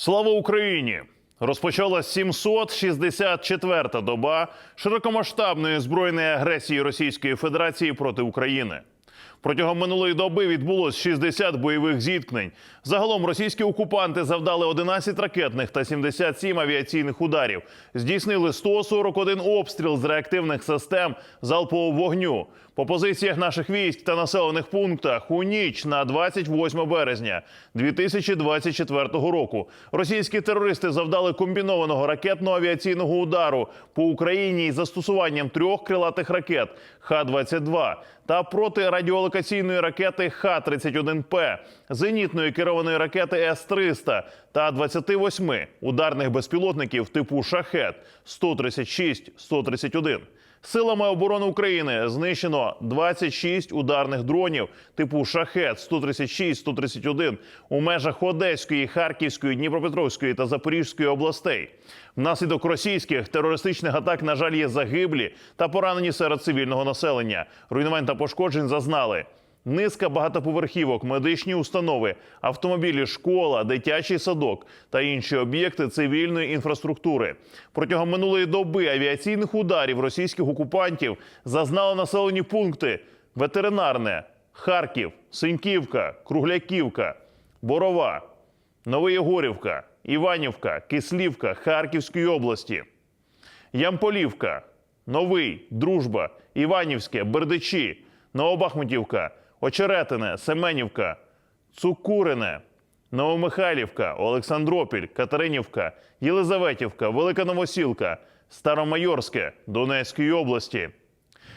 Слава Україні! Розпочалась 764-та доба широкомасштабної збройної агресії Російської Федерації проти України. Протягом минулої доби відбулось 60 бойових зіткнень. Загалом російські окупанти завдали 11 ракетних та 77 авіаційних ударів. Здійснили 141 обстріл з реактивних систем залпового вогню. По позиціях наших військ та населених пунктах у ніч на 28 березня 2024 року російські терористи завдали комбінованого ракетно-авіаційного удару по Україні із застосуванням трьох крилатих ракет Х-22 та протирадіолокаційної ракети Х-31П, зенітної керованої ракети С-300 та 28 ударних безпілотників типу Шахет 136-131. Силами оборони України знищено 26 ударних дронів типу Шахет 136-131 у межах Одеської, Харківської, Дніпропетровської та Запорізької областей. Внаслідок російських терористичних атак, на жаль, є загиблі та поранені серед цивільного населення. Руйнувань та пошкоджень зазнали. Низка багатоповерхівок, медичні установи, автомобілі, школа, дитячий садок та інші об'єкти цивільної інфраструктури. Протягом минулої доби авіаційних ударів російських окупантів зазнали населені пункти: ветеринарне, Харків, Синьківка, Кругляківка, Борова, Новоєгорівка, Іванівка, Кислівка Харківської області. Ямполівка, Новий, Дружба, Іванівське, Бердичі, Новобахмутівка, Очеретине, Семенівка, Цукурине, Новомихайлівка, Олександропіль, Катеринівка, Єлизаветівка, Велика Новосілка, Старомайорське Донецької області.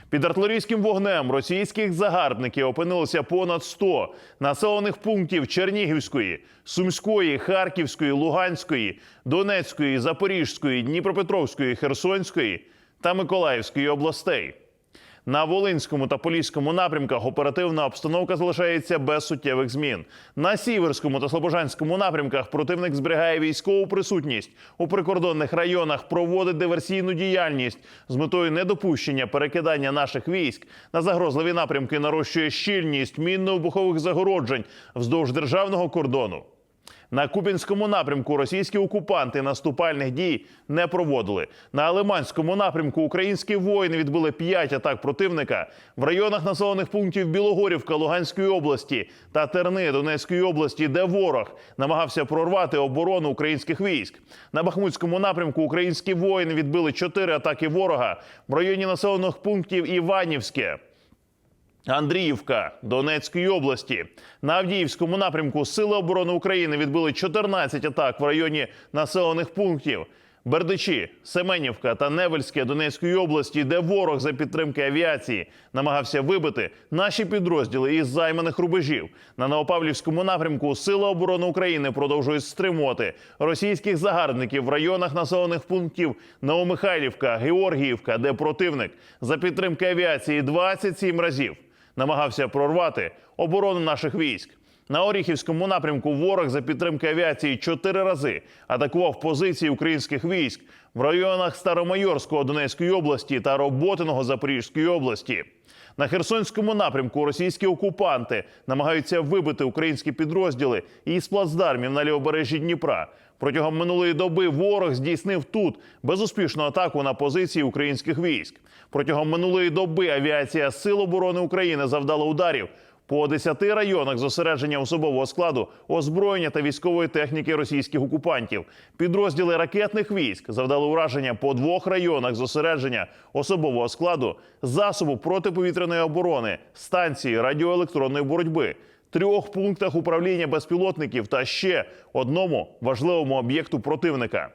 Під артилерійським вогнем російських загарбників опинилося понад 100 населених пунктів Чернігівської, Сумської, Харківської, Луганської, Донецької, Запорізької, Дніпропетровської, Херсонської та Миколаївської областей. На Волинському та Поліському напрямках оперативна обстановка залишається без суттєвих змін. На Сіверському та Слобожанському напрямках противник зберігає військову присутність у прикордонних районах, проводить диверсійну діяльність з метою недопущення перекидання наших військ на загрозливі напрямки, нарощує щільність мінно-вибухових загороджень вздовж державного кордону. На Купінському напрямку російські окупанти наступальних дій не проводили. На Лиманському напрямку українські воїни відбили п'ять атак противника в районах населених пунктів Білогорівка Луганської області та Терни Донецької області, де ворог намагався прорвати оборону українських військ. На Бахмутському напрямку українські воїни відбили чотири атаки ворога в районі населених пунктів Іванівське. Андріївка Донецької області на Авдіївському напрямку Сили оборони України відбили 14 атак в районі населених пунктів. Бердичі, Семенівка та Невельське Донецької області, де ворог за підтримки авіації намагався вибити наші підрозділи із займаних рубежів. На Новопавлівському напрямку Сили оборони України продовжують стримувати російських загарбників в районах населених пунктів Новомихайлівка, Георгіївка, де противник за підтримки авіації 27 разів намагався прорвати оборону наших військ. На Оріхівському напрямку ворог за підтримки авіації чотири рази атакував позиції українських військ в районах Старомайорського Донецької області та Роботиного Запорізької області. На Херсонському напрямку російські окупанти намагаються вибити українські підрозділи із плацдармів на лівобережжі Дніпра. Протягом минулої доби ворог здійснив тут безуспішну атаку на позиції українських військ. Протягом минулої доби авіація Сил оборони України завдала ударів по 10 районах зосередження особового складу, озброєння та військової техніки російських окупантів. Підрозділи ракетних військ завдали ураження по двох районах зосередження особового складу, засобу протиповітряної оборони, станції радіоелектронної боротьби, трьох пунктах управління безпілотників та ще одному важливому об'єкту противника.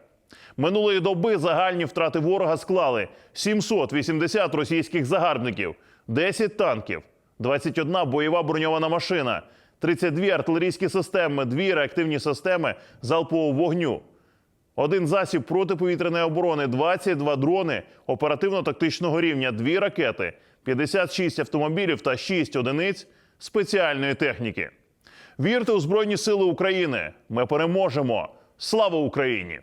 Минулої доби загальні втрати ворога склали 780 російських загарбників, 10 танків, 21 бойова броньована машина, 32 артилерійські системи, 2 реактивні системи залпового вогню, один засіб протиповітряної оборони, 22 дрони оперативно-тактичного рівня, 2 ракети, 56 автомобілів та 6 одиниць спеціальної техніки. Вірте у Збройні Сили України! Ми переможемо! Слава Україні!